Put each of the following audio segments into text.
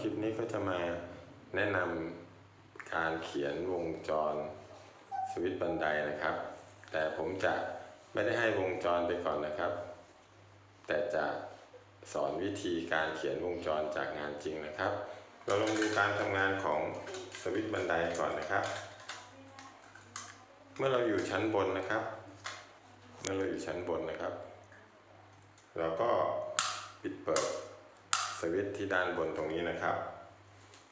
คลิปนี้ก็จะมาแนะนำการเขียนวงจรสวิตบันไดนะครับ แต่ผมจะไม่ได้ให้วงจรไปก่อนนะครับ แต่จะสอนวิธีการเขียนวงจรจากงานจริงนะครับ เราลองดูการทำงานของสวิตบันไดก่อนนะครับ เมื่อเราอยู่ชั้นบนนะครับ เมื่อเราอยู่ชั้นบนนะครับ เราก็ปิดเปิด สวิตช์ที่ด้านบนตรงนี้นะครับ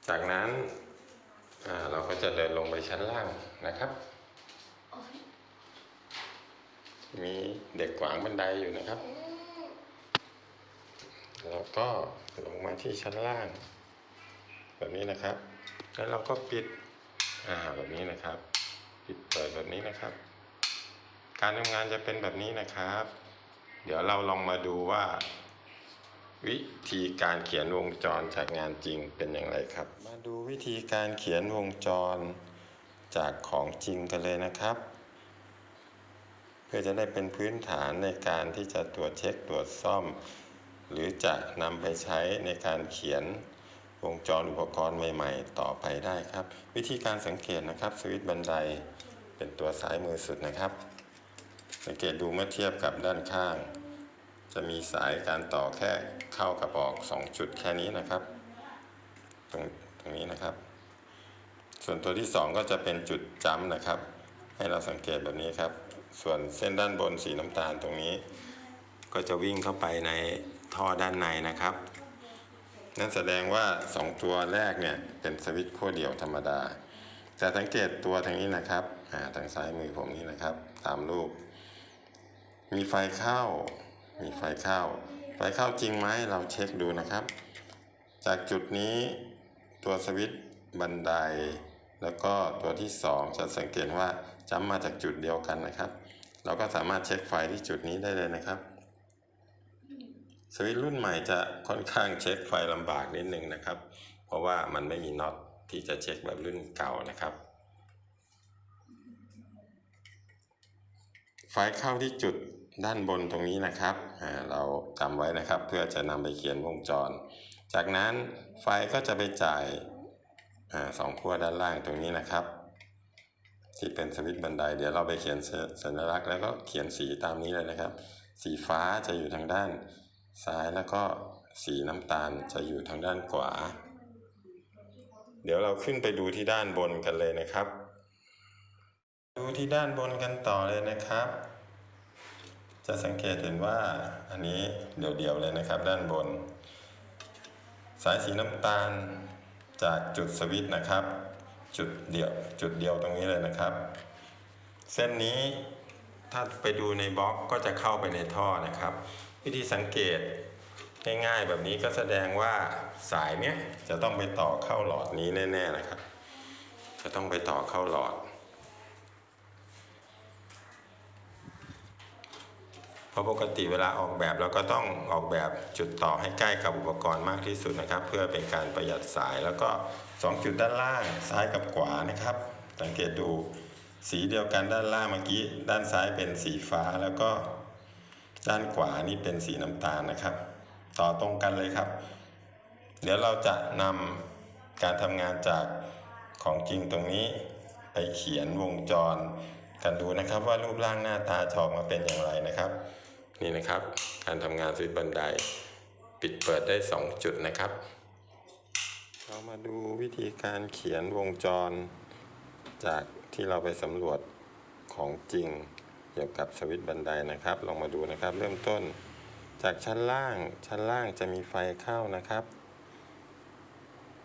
จากนั้นเราก็จะเดินลงไปชั้นล่างนะครับ มีเด็กขวางบันไดอยู่นะครับ แล้วก็ลงมาที่ชั้นล่าง แบบนี้นะครับ แล้วเราก็ปิดอ่าแบบนี้นะครับ ปิดเปิดแบบนี้นะครับ การทำงานจะเป็นแบบนี้นะครับ เดี๋ยวเราลองมาดูว่า วิธีการเขียนวงจรจากงานจริงเป็นอย่างไรครับ มาดูวิธีการเขียนวงจรจากของจริงกันเลยนะครับ เพื่อจะได้เป็นพื้นฐานในการที่จะตรวจเช็คตรวจซ่อม หรือจะนำไปใช้ในการเขียนวงจรอุปกรณ์ใหม่ ๆ ต่อไปได้ครับ วิธีการสังเกตนะครับสวิตช์บันไดเป็นตัวซ้ายมือสุดนะครับ สังเกตดูเมื่อเทียบกับด้านข้าง จะมีสายการต่อแค่เข้ากับออก 2 จุดแค่นี้นะครับ ตรงตรงนี้นะครับ ส่วนตัวที่ 2 ก็จะเป็นจุดจ้ำนะครับ ให้เราสังเกตแบบนี้ครับ ส่วนเส้นด้านบนสีน้ำตาลตรงนี้ ก็จะวิ่งเข้าไปในท่อด้านในนะครับ นั่นแสดงว่า 2 ตัวแรกเนี่ยเป็นสวิตช์ขั้วเดี่ยวธรรมดาแต่สังเกตตัวทางนี้นะครับทางซ้ายมือผมนี่นะครับ ตามรูป มีไฟเข้า มีไฟเข้า ไฟเข้าจริงไหมเราเช็คดูนะครับ จากจุดนี้ตัวสวิตช์บันได แล้วก็ตัวที่ 2 จะสังเกตว่าจำมาจากจุดเดียวกันนะครับ เราก็สามารถเช็คไฟที่จุดนี้ได้เลยนะครับ สวิตช์รุ่นใหม่จะค่อนข้างเช็คไฟลำบากนิดนึงนะครับ เพราะว่ามันไม่มีน็อตที่จะเช็คแบบรุ่นเก่านะครับไฟเข้าที่จุด ด้านบนตรงนี้นะครับ เราจำไว้นะครับเพื่อจะนำไปเขียนวงจร จากนั้นไฟก็จะไปจ่ายอสองขั้วด้านล่างตรงนี้นะครับ ที่เป็นสวิตช์บันได เดี๋ยวเราไปเขียนสัญลักษณ์แล้วก็เขียนสีตามนี้เลยนะครับ สีฟ้าจะอยู่ทางด้านซ้ายแล้วก็สีน้ำตาลจะอยู่ทางด้านขวา เดี๋ยวเราขึ้นไปดูที่ด้านบนกันเลยนะครับ ดูที่ด้านบนกันต่อเลยนะครับ จะสังเกตเห็นว่าอันนี้เดี่ยวๆเลยนะครับด้านบน สายสีน้ำตาลจากจุดสวิตช์นะครับ จุดเดียวจุดเดียวตรงนี้เลยนะครับ เส้นนี้ถ้าไปดูในบล็อกก็จะเข้าไปในท่อนะครับ วิธีสังเกตง่ายๆแบบนี้ก็แสดงว่าสายเนี้ยจะต้องไปต่อเข้าหลอดนี้แน่ๆนะครับ จะต้องไปต่อเข้าหลอด เพ ราะปกติเวลาออกแบบเราก็ต้องออกแบบจุดต่อให้ใกล้กับอุปกรณ์มากที่สุดนะครับ เพื่อเป็นการประหยัดสายแล้วก็ 2 จุดด้านล่างซ้ายกับขวานะครับ สังเกตดูสีเดียวกันด้านล่างเมื่อกี้ ด้านซ้ายเป็นสีฟ้าแล้วก็ ด้านขวานี่เป็นสีน้ำตาลนะครับ ต่อตรงกันเลยครับ เดี๋ยวเราจะนำการทำงานจากของจริงตรงนี้ไปเขียนวงจรกันดูนะครับว่ารูปร่างหน้าตาจะออกมาเป็นอย่างไรนะครับ นี่นะครับ การทำงานสวิตบันได ปิดเปิดได้ 2 จุดนะครับ เรามาดูวิธีการเขียนวงจร จากที่เราไปสำรวจของจริงเกี่ยวกับสวิตบันไดนะครับ ลองมาดูนะครับ เริ่มต้น จากชั้นล่างชั้นล่างจะมีไฟเข้านะครับ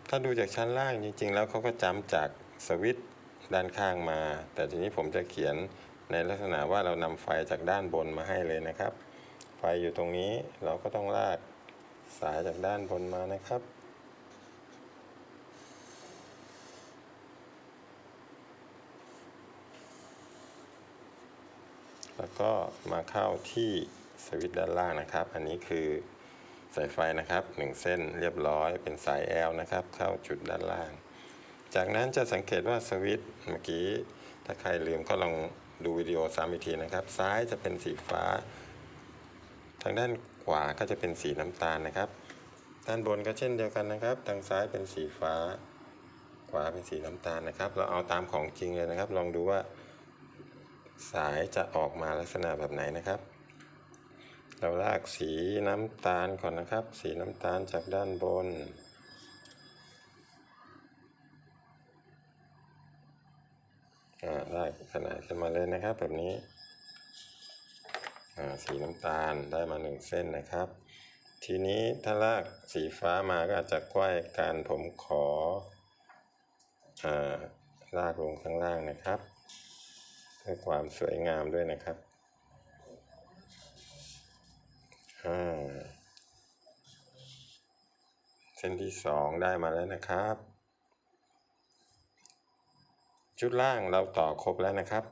ถ้าดูจากชั้นล่างจริง ๆ แล้วเขาก็จำจากสวิตด้านข้างมา แต่ทีนี้ผมจะเขียนในลักษณะว่าเรานำไฟจากด้านบนมาให้เลยนะครับ ฟอยู่ตรงนี้เราก็ต้องลากสายจากด้านบนมานะครับ แล้วก็มาเข้าที่สวิตช์ด้านล่างนะครับ อันนี้คือสายไฟนะครับหนึ่งเส้นเรียบร้อยเป็นสาย L นะครับ เข้าจุดด้านล่าง จากนั้นจะสังเกตว่าสวิตช์เมื่อกี้ ถ้าใครลืมก็ลองดูวิดีโอซ้ำอีกทีนะครับ ซ้ายจะเป็นสีฟ้า ทางด้านขวาก็จะเป็นสีน้ำตาลนะครับ ด้านบนก็เช่นเดียวกันนะครับ ทางซ้ายเป็นสีฟ้า ขวาเป็นสีน้ำตาลนะครับ เราเอาตามของจริงเลยนะครับ ลองดูว่า สายจะออกมาลักษณะแบบไหนนะครับ เราลากสีน้ำตาลก่อนนะครับ สีน้ำตาลจากด้านบนอ่าได้ขนาดขึ้นมาเลยนะครับแบบนี้ สีน้ำตาลได้มาหนึ่งเส้นนะครับ ทีนี้ถ้าลากสีฟ้ามาก็อาจจะกว้ายการผมขออ่าลากลงข้างล่างนะครับ เพื่อความสวยงามด้วยนะครับอ่าเส้นที่สองได้มาแล้วนะครับ ชุดล่างเราต่อครบแล้วนะครับ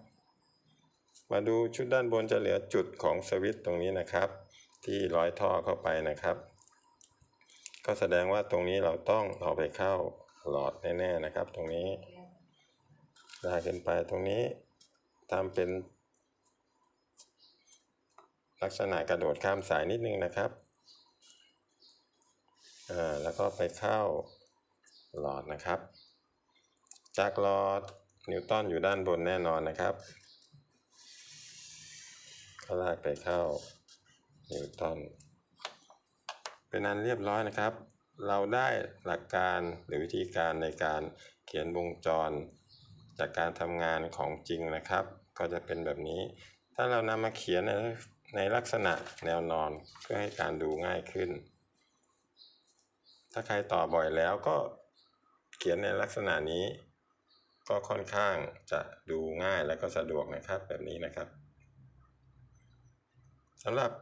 มาดูชุดด้านบนจะเหลือจุดของสวิตช์ตรงนี้นะครับ ที่ร้อยท่อเข้าไปนะครับ ก็แสดงว่าตรงนี้เราต้องเอาไปเข้าหลอดแน่ๆนะครับ ตรงนี้ได้ขึ้นไปตรงนี้ทำเป็น ลักษณะกระโดดข้ามสายนิดนึงนะครับอ่าแล้วก็ไปเข้าหลอดนะครับ จากหลอดนิวตันอยู่ด้านบนแน่นอนนะครับ ก็ลากไปเข้านิวตันเป็นอันเรียบร้อยนะครับ เราได้หลักการหรือวิธีการในการเขียนวงจร จากการทำงานของจริงนะครับ ก็จะเป็นแบบนี้ ถ้าเรานำมาเขียนในในลักษณะแนวนอนเพื่อให้การดูง่ายขึ้น ถ้าใครต่อบ่อยแล้วก็เขียนในลักษณะนี้ ก็ค่อนข้างจะดูง่ายและก็สะดวกนะครับแบบนี้นะครับ สำหรับ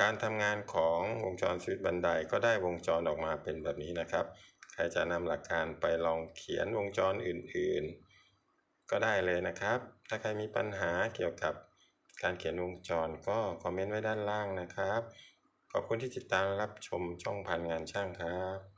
การทำงานของวงจรสวิตบันไดก็ได้วงจรออกมาเป็นแบบนี้นะครับ ใครจะนำหลักการไปลองเขียนวงจรอื่นๆ ก็ได้เลยนะครับ ถ้าใครมีปัญหาเกี่ยวกับการเขียนวงจรก็คอมเมนต์ไว้ด้านล่างนะครับ ขอบคุณที่ติดตามรับชมช่องพันงานช่างครับ